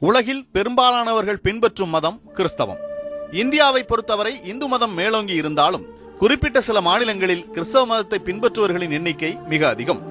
உலகில் பெரும்பாலானவர்கள் பின்பற்றும் மதம் கிறிஸ்தவம். இந்தியாவை பொறுத்தவரை இந்து மதம் மேலோங்கி இருந்தாலும் குறிப்பிட்ட சில மாநிலங்களில் கிறிஸ்தவ மதத்தை பின்பற்றுவர்களின் எண்ணிக்கை மிக அதிகம்.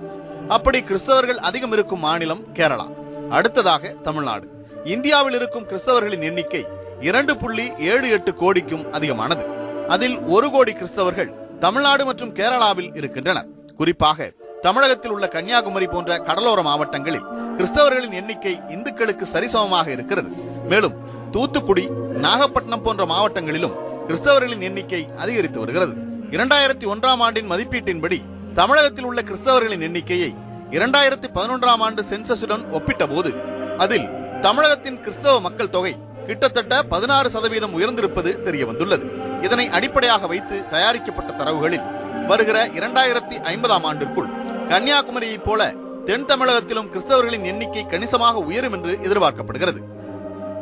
அப்படி கிறிஸ்தவர்கள் அதிகம் இருக்கும் மாநிலம் கேரளா. அடுத்ததாக தமிழ்நாடு. இந்தியாவில் இருக்கும் கிறிஸ்தவர்களின் எண்ணிக்கை இரண்டு புள்ளி ஏழு எட்டு கோடிக்கும் அதிகமானது. அதில் ஒரு கோடி கிறிஸ்தவர்கள் தமிழ்நாடு மற்றும் கேரளாவில் இருக்கின்றனர். குறிப்பாக தமிழகத்தில் உள்ள கன்னியாகுமரி போன்ற கடலோர மாவட்டங்களில் கிறிஸ்தவர்களின் எண்ணிக்கை இந்துக்களுக்கு சரிசமமாக இருக்கிறது. மேலும் தூத்துக்குடி நாகப்பட்டினம் போன்ற மாவட்டங்களிலும் கிறிஸ்தவர்களின் எண்ணிக்கை அதிகரித்து வருகிறது. இரண்டாயிரத்தி ஒன்றாம் ஆண்டின் மதிப்பீட்டின்படி தமிழகத்தில் உள்ள கிறிஸ்தவர்களின் எண்ணிக்கையை இரண்டாயிரத்தி பதினொன்றாம் ஆண்டு சென்சஸுடன் ஒப்பிட்ட போது அதில் தமிழகத்தின் கிறிஸ்தவ மக்கள் தொகை கிட்டத்தட்ட பதினாறு சதவீதம் உயர்ந்திருப்பது தெரிய வந்துள்ளது இதனை அடிப்படையாக வைத்து தயாரிக்கப்பட்ட தரவுகளில் வருகிற இரண்டாயிரத்தி ஐம்பதாம் ஆண்டிற்குள் கன்னியாகுமரியைப் போல தென் தமிழகத்திலும் கிறிஸ்தவர்களின் எண்ணிக்கை கணிசமாக உயரும் என்று எதிர்பார்க்கப்படுகிறது.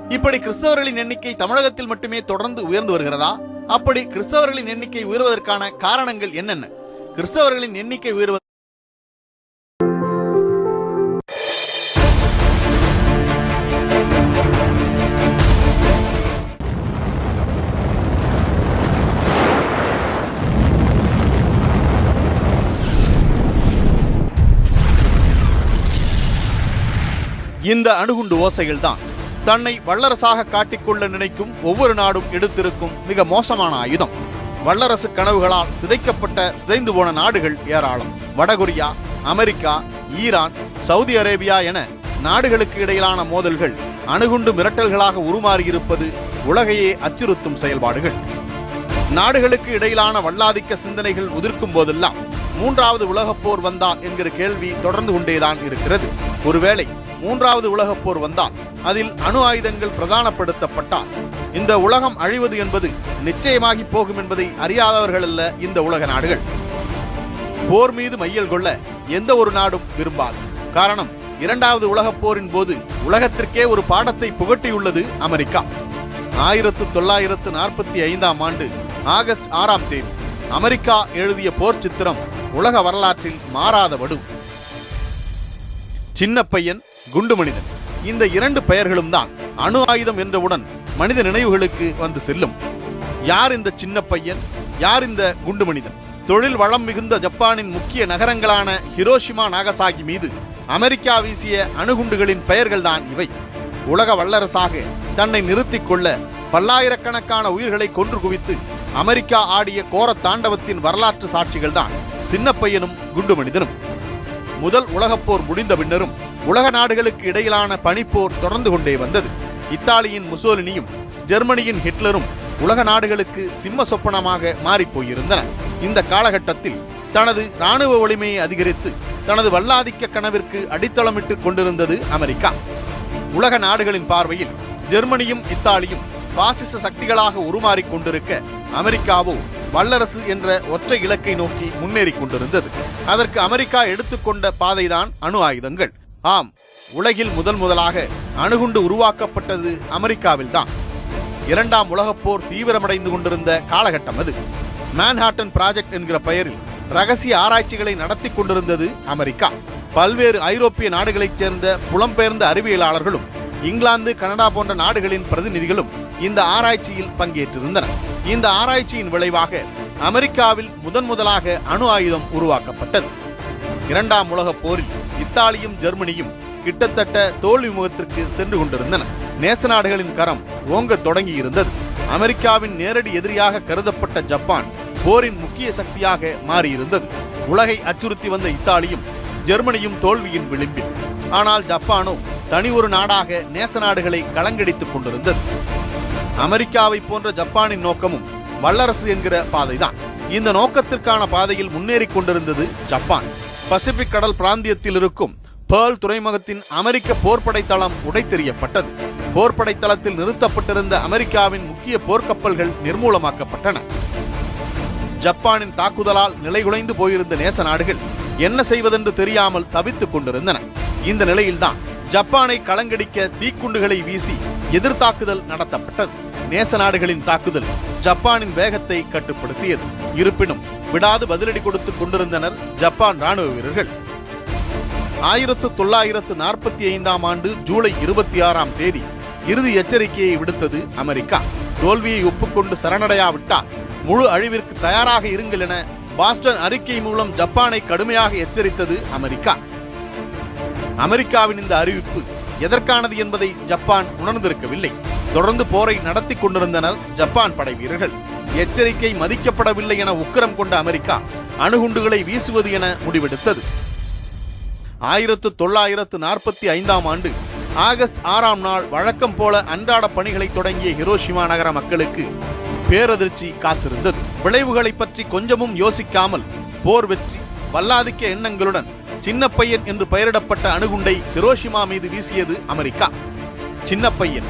இப்படி கிறிஸ்தவர்களின் எண்ணிக்கை தமிழகத்தில் மட்டுமே தொடர்ந்து உயர்ந்து வருகிறதா? அப்படி கிறிஸ்தவர்களின் எண்ணிக்கை உயர்வதற்கான காரணங்கள் என்னென்ன? கிறிஸ்தவர்களின் எண்ணிக்கை உயர்வது இந்த அணுகுண்டு ஓசைகள்தான். தன்னை வல்லரசாக காட்டிக்கொள்ள நினைக்கும் ஒவ்வொரு நாடும் எடுத்திருக்கும் மிக மோசமான ஆயுதம். வல்லரசு கனவுகளால் சிதைக்கப்பட்ட சிதைந்து போன நாடுகள் ஏராளம். வடகொரியா அமெரிக்கா ஈரான் சவுதி அரேபியா என நாடுகளுக்கு இடையிலான மோதல்கள் அணுகுண்டு மிரட்டல்களாக உருமாறியிருப்பது உலகையே அச்சுறுத்தும் செயல்பாடுகள். நாடுகளுக்கு இடையிலான வல்லாதிக்க சிந்தனைகள் உதிர்க்கும் போதெல்லாம் மூன்றாவது உலகப் போர் வந்தா என்கிற கேள்வி தொடர்ந்து கொண்டேதான் இருக்கிறது. ஒருவேளை மூன்றாவது உலகப் போர் வந்தால் அதில் அணு ஆயுதங்கள் பிரதானப்படுத்தப்பட்டால் இந்த உலகம் அழிவது என்பது நிச்சயமாகி போகும் என்பதை அறியாதவர்கள் அல்ல இந்த உலக நாடுகள். போர் மீது மையல் கொள்ள எந்த ஒரு நாடும் விரும்பாது. காரணம் இரண்டாவது உலகப் போரின் போது உலகத்திற்கே ஒரு பாடத்தை புகட்டியுள்ளது அமெரிக்கா. ஆயிரத்து தொள்ளாயிரத்து நாற்பத்தி ஐந்தாம் ஆண்டு ஆகஸ்ட் ஆறாம் தேதி அமெரிக்கா எழுதிய போர் சித்திரம் உலக வரலாற்றில் மாறாத வடு. சின்ன பையன் குண்டு மனிதன். இந்த இரண்டு பெயர்களும் தான் அணு ஆயுதம் என்றவுடன் மனித நினைவுகளுக்கு வந்து செல்லும். யார் இந்த சின்ன பையன்? யார் இந்த குண்டு மனிதன்? தொழில் வளம் மிகுந்த ஜப்பானின் முக்கிய நகரங்களான ஹிரோஷிமா நாகசாகி மீது அமெரிக்கா வீசிய அணுகுண்டுகளின் பெயர்கள்தான் இவை. உலக வல்லரசாக தன்னை நிறுத்திக் கொள்ள பல்லாயிரக்கணக்கான உயிர்களை கொன்று குவித்து அமெரிக்கா ஆடிய கோர தாண்டவத்தின் வரலாற்று சாட்சிகள்தான் சின்ன பையனும் குண்டு மனிதனும். முதல் உலகப்போர் முடிந்த பின்னரும் உலக நாடுகளுக்கு இடையிலான பனிப்போர் தொடர்ந்து கொண்டே வந்தது. இத்தாலியின் முசோலினியும் ஜெர்மனியின் ஹிட்லரும் உலக நாடுகளுக்கு சிம்ம சொப்பனமாக மாறிப்போயிருந்தன இந்த காலகட்டத்தில் தனது ராணுவ வலிமையை அதிகரித்து தனது வல்லாதிக்க கனவிற்கு அடித்தளமிட்டுக் கொண்டிருந்தது அமெரிக்கா. உலக நாடுகளின் பார்வையில் ஜெர்மனியும் இத்தாலியும் பாசிச சக்திகளாக உருமாறிக் கொண்டிருக்க அமெரிக்காவோ வல்லரசு என்ற ஒற்றை இலக்கை நோக்கி முன்னேறிக் கொண்டிருந்தது. அதற்கு அமெரிக்கா எடுத்துக்கொண்ட பாதைதான் அணு ஆயுதங்கள். ஆம் உலகில் முதல் முதலாக அணுகுண்டு உருவாக்கப்பட்டது அமெரிக்காவில்தான். இரண்டாம் உலகப் போர் தீவிரமடைந்து கொண்டிருந்த காலகட்டம் அது. மேன்ஹாட்டன் ப்ராஜெக்ட் என்கிற பெயரில் ரகசிய ஆராய்ச்சிகளை நடத்தி கொண்டிருந்தது அமெரிக்கா. பல்வேறு ஐரோப்பிய நாடுகளைச் சேர்ந்த புலம்பெயர்ந்த அறிவியலாளர்களும் இங்கிலாந்து கனடா போன்ற நாடுகளின் பிரதிநிதிகளும் இந்த ஆராய்ச்சியில் பங்கேற்றிருந்தனர். இந்த ஆராய்ச்சியின் விளைவாக அமெரிக்காவில் முதன் முதலாக அணு ஆயுதம் உருவாக்கப்பட்டது. இரண்டாம் உலகப் போரில் இத்தாலியும் ஜெர்மனியும் கிட்டத்தட்ட தோல்வி முகத்திற்கு சென்று கொண்டிருந்தன. நேச நாடுகளின் கரம் ஓங்க தொடங்கி இருந்தது அமெரிக்காவின் நேரடி எதிரியாக கருதப்பட்ட ஜப்பான் போரின் முக்கிய சக்தியாக மாறியிருந்தது. உலகை அச்சுறுத்தி வந்த இத்தாலியும் ஜெர்மனியும் தோல்வியின் விளிம்பில். ஆனால் ஜப்பானோ தனி ஒரு நாடாக நேச நாடுகளை கலங்கடித்துக் கொண்டிருந்தது. அமெரிக்காவை போன்ற ஜப்பானின் நோக்கமும் வல்லரசு என்கிற பாதைதான். இந்த நோக்கத்திற்கான பாதையில் முன்னேறிக் கொண்டிருந்தது ஜப்பான். பசிபிக் கடல் பிராந்தியத்தில் இருக்கும் பேர்ல் துறைமுகத்தின் அமெரிக்க போர்ப்படை தளம் உடைத்தெறியப்பட்டது. போர்ப்படை தளத்தில் நிறுத்தப்பட்டிருந்த அமெரிக்காவின் முக்கிய போர்க்கப்பல்கள் நிர்மூலமாக்கப்பட்டன. ஜப்பானின் தாக்குதலால் நிலைகுலைந்து போயிருந்த நேச நாடுகள் என்ன செய்வதென்று தெரியாமல் தவித்துக் கொண்டிருந்தன. இந்த நிலையில்தான் ஜப்பானை கலங்கடிக்க தீக்குண்டுகளை வீசி எதிர்த்தாக்குதல் நடத்தப்பட்டது. நேச நாடுகளின் தாக்குதல் ஜப்பானின் வேகத்தை கட்டுப்படுத்தியது. இருப்பினும் விடாது பதிலடி கொடுத்து கொண்டிருந்தனர் ஜப்பான் ராணுவ வீரர்கள். ஆயிரத்து தொள்ளாயிரத்து நாற்பத்தி ஐந்தாம் ஆண்டு ஜூலை இருபத்தி ஆறாம் தேதி இறுதி எச்சரிக்கையை விடுத்தது அமெரிக்கா. தோல்வியை ஒப்புக்கொண்டு சரணடையாவிட்டால் முழு அழிவிற்கு தயாராக இருங்கள் என பாஸ்டன் அறிக்கை மூலம் ஜப்பானை கடுமையாக எச்சரித்தது அமெரிக்கா. அமெரிக்காவின் இந்த அறிவிப்பு எதற்கானது என்பதை ஜப்பான் உணர்ந்திருக்கவில்லை. தொடர்ந்து போரை நடத்தி கொண்டிருந்தனர் ஜப்பான் படை வீரர்கள். எச்சரிக்கை மதிக்கப்படவில்லை என உக்கிரம் கொண்ட அமெரிக்கா அணுகுண்டுகளை வீசுவது என முடிவெடுத்தது. ஆயிரத்து தொள்ளாயிரத்து நாற்பத்தி ஐந்தாம் ஆண்டு ஆகஸ்ட் ஆறாம் நாள் வழக்கம் போல அன்றாட பணிகளை தொடங்கிய ஹிரோஷிமா நகர மக்களுக்கு பேரதிர்ச்சி காத்திருந்தது. விளைவுகளை பற்றி கொஞ்சமும் யோசிக்காமல் போர் வெற்றி வல்லாதிக்க எண்ணங்களுடன் சின்ன பையன் என்று பெயரிடப்பட்ட அணுகுண்டை ஹிரோஷிமா மீது வீசியது அமெரிக்கா. சின்ன பையன்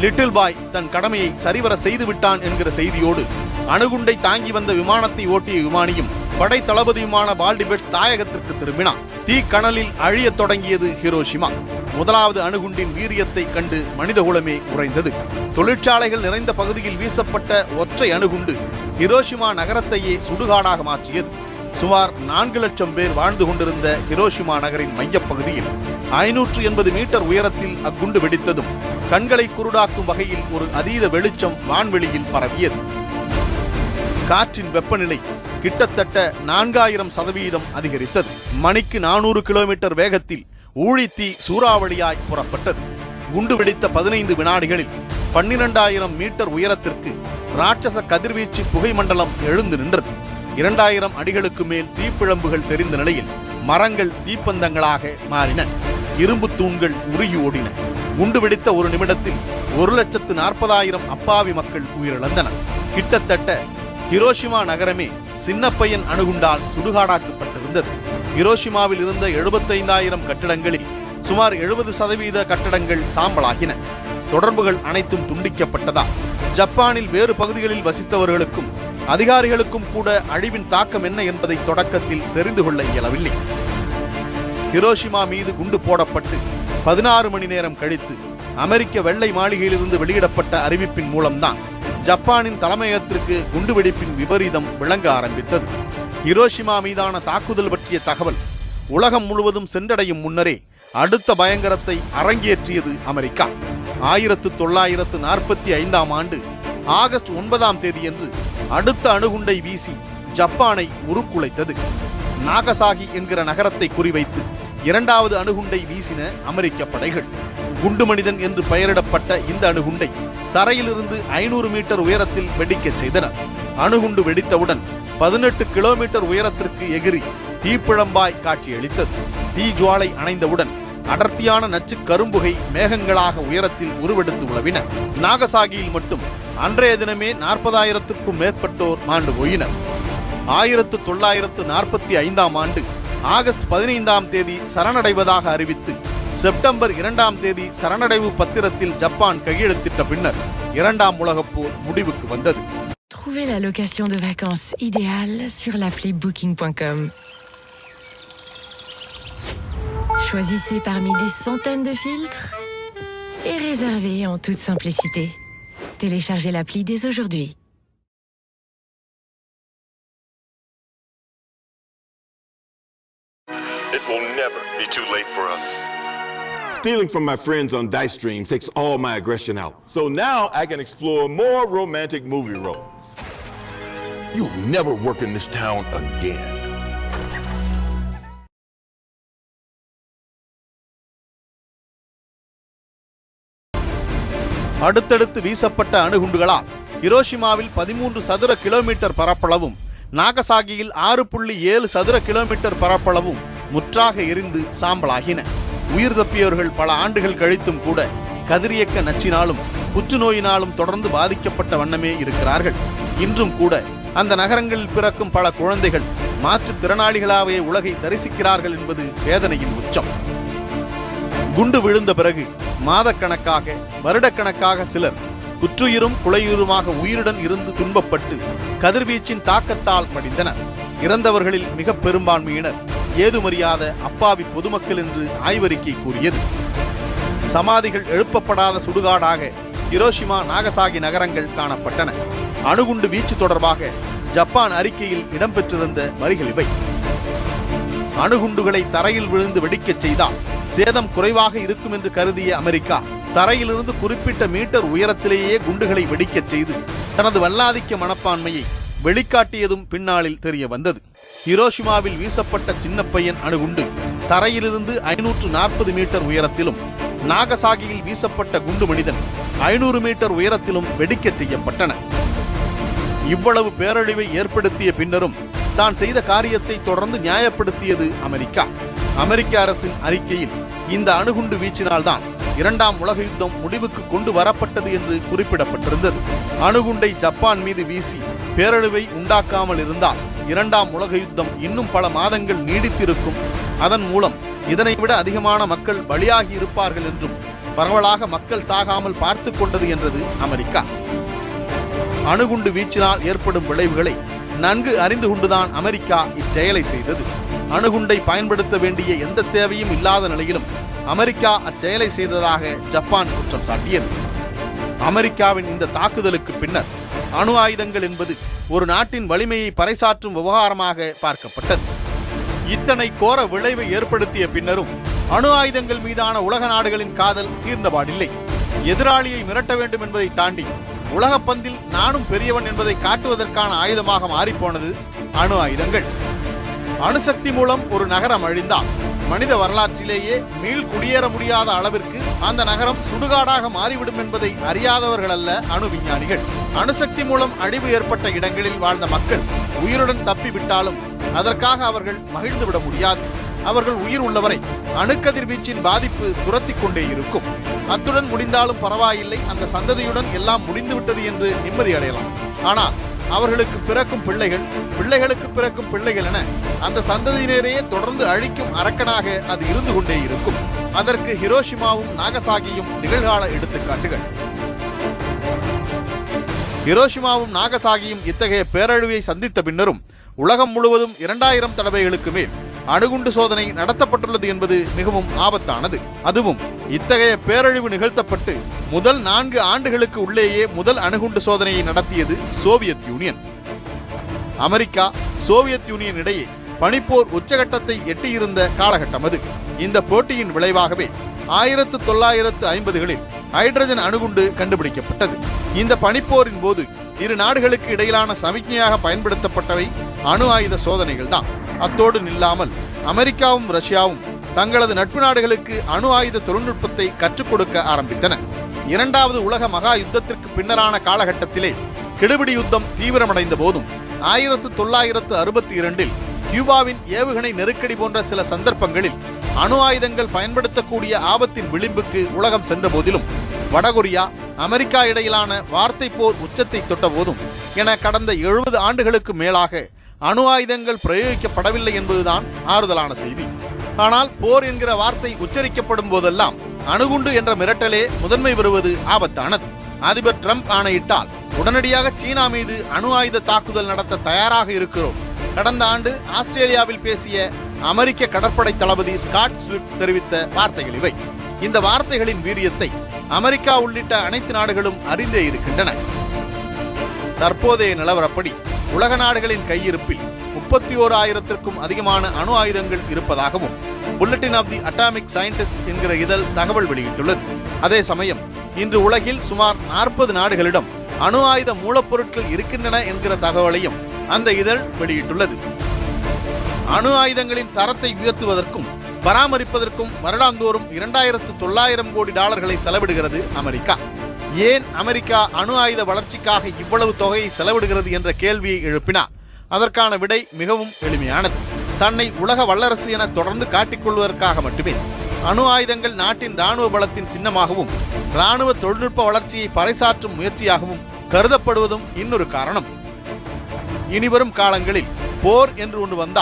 லிட்டில் பாய் தன் கடமையை சரிவர செய்து விட்டான் என்கிற செய்தியோடு அணுகுண்டை தாங்கி வந்த விமானத்தை ஓட்டிய விமானியும் படை தளபதியுமான பால்டிபெட்ஸ் தாயகத்திற்கு திரும்பினான். தீக்கணலில் அழியத் தொடங்கியது ஹிரோஷிமா. முதலாவது அணுகுண்டின் வீரியத்தை கண்டு மனிதகுலமே உறைந்தது. தொழிற்சாலைகள் நிறைந்த பகுதியில் வீசப்பட்ட ஒற்றை அணுகுண்டு ஹிரோஷிமா நகரத்தையே சுடுகாடாக மாற்றியது. சுமார் நான்கு லட்சம் பேர் வாழ்ந்து கொண்டிருந்த ஹிரோஷிமா நகரின் மையப்பகுதியில் ஐநூற்று எண்பது மீட்டர் உயரத்தில் அக்குண்டு வெடித்ததும் கண்களை குருடாக்கும் வகையில் ஒரு அதீத வெளிச்சம் வான்வெளியில் பரவியது. காற்றின் வெப்பநிலை கிட்டத்தட்ட நான்காயிரம் சதவீதம் அதிகரித்தது. மணிக்கு நானூறு கிலோமீட்டர் வேகத்தில் ஊழித்தீ சூறாவளியாய் புறப்பட்டது. குண்டு வெடித்த பதினைந்து வினாடிகளில் பன்னிரண்டாயிரம் மீட்டர் உயரத்திற்கு ராட்சச கதிர்வீச்சு புகை மண்டலம் எழுந்து நின்றது. இரண்டாயிரம் அடிகளுக்கு மேல் தீப்பிழம்புகள் தெரிந்த நிலையில் மரங்கள் தீப்பந்தங்களாக மாறின. இரும்பு தூண்கள் உருகி ஓடின. குண்டு வெடித்த ஒரு நிமிடத்தில் ஒரு லட்சத்து நாற்பதாயிரம் அப்பாவி மக்கள் உயிரிழந்தனர். கிட்டத்தட்ட ஹிரோஷிமா நகரமே சின்னப்பையன் அணுகுண்டால் சுடுகாடாக்கப்பட்டிருந்தது. ஹிரோஷிமாவில் இருந்த எழுபத்தைந்தாயிரம் கட்டிடங்களில் சுமார் எழுபது சதவீத கட்டடங்கள் சாம்பலாகின. தொடர்புகள் அனைத்தும் துண்டிக்கப்பட்டதால் ஜப்பானில் வேறு பகுதிகளில் வசித்தவர்களுக்கும் அதிகாரிகளுக்கும் கூட அழிவின் தாக்கம் என்ன என்பதை தொடக்கத்தில் தெரிந்து கொள்ள இயலவில்லை. ஹிரோஷிமா மீது குண்டு போடப்பட்டு பதினாறு மணி நேரம் கழித்து அமெரிக்க வெள்ளை மாளிகையிலிருந்து வெளியிடப்பட்ட அறிவிப்பின் மூலம்தான் ஜப்பானின் தலைமையகத்திற்கு குண்டுவெடிப்பின் விபரீதம் விளங்க ஆரம்பித்தது. ஹிரோஷிமா மீதான தாக்குதல் பற்றிய தகவல் உலகம் முழுவதும் சென்றடையும் முன்னரே அடுத்த பயங்கரத்தை அரங்கேற்றியது அமெரிக்கா. ஆயிரத்து தொள்ளாயிரத்து நாற்பத்தி ஐந்தாம் ஆண்டு ஆகஸ்ட் ஒன்பதாம் தேதியன்று அடுத்த அணுகுண்டை வீசி ஜப்பானை உருக்குலைத்தது. நாகசாகி என்கிற நகரத்தை குறிவைத்து இரண்டாவது அணுகுண்டை வீசின அமெரிக்க படைகள். குண்டு மனிதன் என்று பெயரிடப்பட்ட இந்த அணுகுண்டை தரையிலிருந்து ஐநூறு மீட்டர் உயரத்தில் வெடிக்கச் செய்தனர் அணுகுண்டு வெடித்தவுடன் பதினெட்டு கிலோமீட்டர் உயரத்திற்கு எகிரி தீப்பிழம்பாய் காட்சியளித்தது. தீ ஜுவாலை அணைந்தவுடன் அடர்த்தியான நச்சு கரும்புகை மேகங்களாக உயரத்தில் உருவெடுத்து உழவின. நாகசாகியில் மட்டும் அன்றைய தினமே நாற்பதாயிரத்துக்கும் மேற்பட்டோர் மாண்டு போயினர் ஆயிரத்து தொள்ளாயிரத்து நாற்பத்தி ஐந்தாம் ஆண்டு ஆகஸ்ட் பதினைந்தாம் தேதி சரணடைவதாக அறிவித்து செப்டம்பர் இரண்டாம் தேதி சரணடைவு பத்திரத்தில் ஜப்பான் கையெழுத்திட்ட பின்னர் இரண்டாம் உலகப் போர் முடிவுக்கு வந்தது Trouvez la location de vacances idéale sur l'appli booking.com. Choisissez parmi des centaines de filtres et réservez en toute simplicité. Téléchargez l'appli dès aujourd'hui. It will never be too late for us. Stealing from my friends on Dice Stream takes all my aggression out. So now I can explore more romantic movie roles. You'll never work in this town again. அடுத்தடுத்து வீசப்பட்ட அணுகுண்டுகளால் ஹிரோஷிமாவில் பதிமூன்று சதுர kilometre பரப்பளவும் நாகசாகியில் ஆறு புள்ளி ஏழு சதுர kilometre பரப்பளவும் முற்றாக எரிந்து சாம்பலாகின. உயிர் தப்பியவர்கள் பல ஆண்டுகள் கழித்தும் கூட கதிரியக்க நச்சினாலும் புற்றுநோயினாலும் தொடர்ந்து பாதிக்கப்பட்ட வண்ணமே இருக்கிறார்கள். இன்றும் கூட அந்த நகரங்களில் பிறக்கும் பல குழந்தைகள் மாற்றுத்திறனாளிகளாகவே உலகை தரிசிக்கிறார்கள் என்பது வேதனையின் உச்சம். குண்டு விழுந்த பிறகு மாதக்கணக்காக வருடக்கணக்காக சிலர் குற்றுயிரும் குலையுயிருமாக உயிருடன் இருந்து துன்பப்பட்டு கதிர்வீச்சின் தாக்கத்தால் படிந்தனர் இறந்தவர்களில் மிக பெரும்பான்மையினர் ஏதுமறியாத அப்பாவி பொதுமக்கள் என்று ஆய்வறிக்கை கூறியது. சமாதிகள் எழுப்பப்படாத சுடுகாடாக ஹிரோஷிமா நாகசாகி நகரங்கள் காணப்பட்டன. அணுகுண்டு வீச்சு தொடர்பாக ஜப்பான் அறிக்கையில் இடம்பெற்றிருந்த வரிகள் இவை. அணுகுண்டுகளை தரையில் விழுந்து வெடிக்கச் செய்தால் சேதம் குறைவாக இருக்கும் என்று கருதிய அமெரிக்கா தரையிலிருந்து குறிப்பிட்ட மீட்டர் உயரத்திலேயே குண்டுகளை வெடிக்கச் செய்து தனது வல்லாதிக்க மனப்பான்மையை வெளிக்காட்டியதும் பின்னாளில் தெரிய வந்தது. ஹிரோஷிமாவில் வீசப்பட்ட சின்ன பையன் அணுகுண்டு தரையிலிருந்து ஐநூற்று நாற்பது மீட்டர் உயரத்திலும் நாகசாகியில் வீசப்பட்ட குண்டு மனிதன் ஐநூறு மீட்டர் உயரத்திலும் வெடிக்கச் செய்யப்பட்டன. இவ்வளவு பேரழிவை ஏற்படுத்திய பின்னரும் தான் செய்த காரியத்தை தொடர்ந்து நியாயப்படுத்தியது அமெரிக்கா. அமெரிக்க அரசின் அறிக்கையில் இந்த அணுகுண்டு வீச்சினால்தான் இரண்டாம் உலக யுத்தம் முடிவுக்கு கொண்டு வரப்பட்டது என்று குறிப்பிடப்பட்டிருந்தது. அணுகுண்டை ஜப்பான் மீது வீசி பேரழிவை உண்டாக்காமல் இருந்தால் இரண்டாம் உலக யுத்தம் இன்னும் பல மாதங்கள் நீடித்திருக்கும். அதன் மூலம் இதனை விட அதிகமான மக்கள் பலியாகி இருப்பார்கள் என்றும் பரவலாக மக்கள் சாகாமல் பார்த்து கொண்டது என்றது அமெரிக்கா. அணுகுண்டு வீச்சினால் ஏற்படும் விளைவுகளை நன்கு அறிந்து கொண்டுதான் அமெரிக்கா இச்செயலை செய்தது. அணுகுண்டை பயன்படுத்த வேண்டிய எந்த தேவையும் இல்லாத நிலையிலும் அமெரிக்கா அச்செயலை செய்ததாக ஜப்பான் குற்றம் சாட்டியது. அமெரிக்காவின் இந்த தாக்குதலுக்கு பின்னர் அணு ஆயுதங்கள் என்பது ஒரு நாட்டின் வலிமையை பறைசாற்றும் விவகாரமாக பார்க்கப்பட்டது. இத்தனை கோர விளைவை ஏற்படுத்திய பின்னரும் அணு ஆயுதங்கள் மீதான உலக நாடுகளின் காதல் தீர்ந்தபாடில்லை எதிராளியை மிரட்ட வேண்டும் என்பதை தாண்டி உலகப் பந்தில் நானும் பெரியவன் என்பதை காட்டுவதற்கான ஆயுதமாக மாறிப்போனது அணு ஆயுதங்கள். அணுசக்தி மூலம் ஒரு நகரம் அழிந்தால் மனித வரலாற்றிலேயே மீள் குடியேற முடியாத அளவிற்கு அந்த நகரம் சுடுகாடாக மாறிவிடும் என்பதை அறியாதவர்கள் அல்ல அணு விஞ்ஞானிகள். அணுசக்தி மூலம் அழிவு ஏற்பட்ட இடங்களில் வாழ்ந்த மக்கள் உயிருடன் தப்பிவிட்டாலும் அதற்காக அவர்கள் மகிழ்ந்துவிட முடியாது. அவர்கள் உயிர் உள்ளவரை அணுக்கதிர்வீச்சின் பாதிப்பு துரத்தி கொண்டே இருக்கும். அத்துடன் முடிந்தாலும் பரவாயில்லை அந்த சந்ததியுடன் எல்லாம் முடிந்துவிட்டது என்று நிம்மதி அடையலாம். ஆனால் அவர்களுக்கு பிறக்கும் பிள்ளைகள் பிள்ளைகளுக்கு பிறக்கும் பிள்ளைகள் என அந்த சந்ததியினரையே தொடர்ந்து அழிக்கும் அரக்கனாக அது இருந்து கொண்டே இருக்கும். அதற்கு ஹிரோஷிமாவும் நாகசாகியும் நிகழ்கால எடுத்துக்காட்டுகள். ஹிரோஷிமாவும் நாகசாகியும் இத்தகைய பேரழிவை சந்தித்த பின்னரும் உலகம் முழுவதும் இரண்டாயிரம் தடவைகளுக்கு மேல் அணுகுண்டு சோதனை நடத்தப்பட்டுள்ளது என்பது மிகவும் ஆபத்தானது. அதுவும் இத்தகைய பேரழிவு நிகழ்த்தப்பட்டு முதல் நான்கு ஆண்டுகளுக்கு உள்ளேயே முதல் அணுகுண்டு சோதனையை நடத்தியது Soviet Union. America Soviet Union இடையே பனிப்போர் உச்சகட்டத்தை எட்டியிருந்த காலகட்டம் அது. இந்த போட்டியின் விளைவாகவே ஆயிரத்து தொள்ளாயிரத்து ஐம்பதுகளில் ஹைட்ரஜன் அணுகுண்டு கண்டுபிடிக்கப்பட்டது. இந்த பனிப்போரின் போது இரு நாடுகளுக்கு இடையிலான சமிக்ஞையாக பயன்படுத்தப்பட்டவை அணு ஆயுத சோதனைகள் தான் அத்தோடு நில்லாமல் அமெரிக்காவும் ரஷ்யாவும் தங்களது நட்பு நாடுகளுக்கு அணு ஆயுத தொழில்நுட்பத்தை கற்றுக் கொடுக்க ஆரம்பித்தன. இரண்டாவது உலக மகா யுத்தத்திற்கு பின்னரான காலகட்டத்திலே கெடுபிடி யுத்தம் தீவிரமடைந்த போதும் ஆயிரத்து தொள்ளாயிரத்து அறுபத்தி இரண்டில் கியூபாவின் ஏவுகணை நெருக்கடி போன்ற சில சந்தர்ப்பங்களில் அணு ஆயுதங்கள் பயன்படுத்தக்கூடிய ஆபத்தின் விளிம்புக்கு உலகம் சென்ற போதிலும் வடகொரியா அமெரிக்கா இடையிலான வார்த்தை போர் உச்சத்தை தொட்ட போதும் என கடந்த எழுபது ஆண்டுகளுக்கு மேலாக அணு ஆயுதங்கள் பிரயோகிக்கப்படவில்லை என்பதுதான் ஆறுதலான செய்தி. ஆனால் போர் என்கிற வார்த்தை உச்சரிக்கப்படும் போதெல்லாம் அணுகுண்டு என்ற மிரட்டலே முதன்மை பெறுவது ஆபத்தானது. அதிபர் டிரம்ப் ஆணையிட்டால் உடனடியாக சீனா மீது அணு ஆயுத தாக்குதல் நடத்த தயாராக இருக்கிறோம். கடந்த ஆண்டு ஆஸ்திரேலியாவில் பேசிய அமெரிக்க கடற்படை தளபதி ஸ்காட் ஸ்விஃப்ட் தெரிவித்த வார்த்தைகள் இவை. இந்த வார்த்தைகளின் வீரியத்தை அமெரிக்கா உள்ளிட்ட அனைத்து நாடுகளும் அறிந்தே இருக்கின்றன. தற்போதைய நிலவரப்படி உலக நாடுகளின் கையிருப்பில் முப்பத்தி ஓர் ஆயிரத்திற்கும் அதிகமான அணு ஆயுதங்கள் இருப்பதாகவும் bulletin of the atomic scientist என்கிற இதழ் தகவல் வெளியிட்டுள்ளது. அதே சமயம் இன்று உலகில் சுமார் நாற்பது நாடுகளிடம் அணு ஆயுத மூலப்பொருட்கள் இருக்கின்றன என்கிற தகவலையும் அந்த இதழ் வெளியிட்டுள்ளது. அணு ஆயுதங்களின் தரத்தை உயர்த்துவதற்கும் பராமரிப்பதற்கும் வருடாந்தோறும் இரண்டாயிரத்து தொள்ளாயிரம் கோடி டாலர்களை செலவிடுகிறது அமெரிக்கா. ஏன் அமெரிக்கா அணு ஆயுத வளர்ச்சிக்காக இவ்வளவு தொகையை செலவிடுகிறது என்ற கேள்வியை எழுப்பினார். அதற்கான விடை மிகவும் எளிமையானது. தன்னை உலக வல்லரசு என தொடர்ந்து காட்டிக்கொள்வதற்காக மட்டுமே. அணு ஆயுதங்கள் நாட்டின் ராணுவ பலத்தின் சின்னமாகவும் ராணுவ தொழில்நுட்ப வளர்ச்சியை பறைசாற்றும் முயற்சியாகவும் கருதப்படுவதும் இன்னொரு காரணம். இனிவரும் காலங்களில் போர் என்று ஒன்று வந்தால்